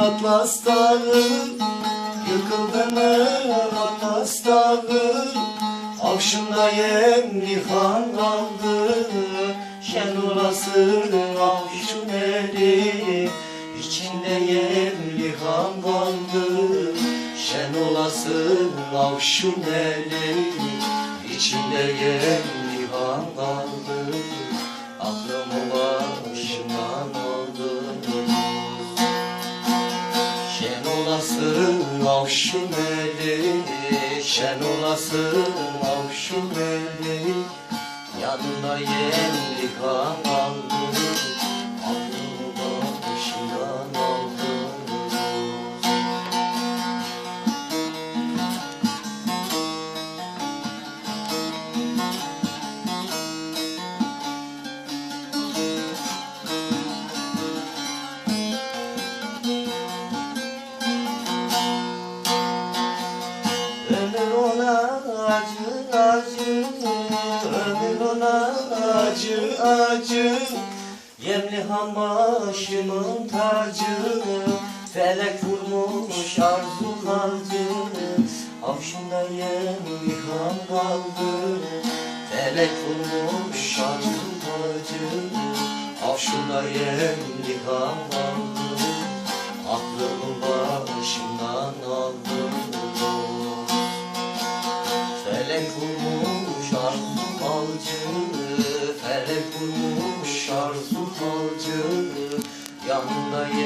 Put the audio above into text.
Atlas dağı? Yıkıldı mı Atlas dağı? Avşında yemli han kaldı. Şen olasın avşun İçinde yemli han kaldı. Şen olasın avşun eri İçinde yemli han kaldı olasın avşun eli Şen olasın avşun eli Yanında yemli kan acı acı Ömür ona acı acı. Yemli han başımın tacı Felek vurmuş arzu kaldı Avşında yemli han kaldı Felek vurmuş arzu tacı Avşında yemli han kaldı Aklımı Felek vurmuş arzu falcı Yanında yer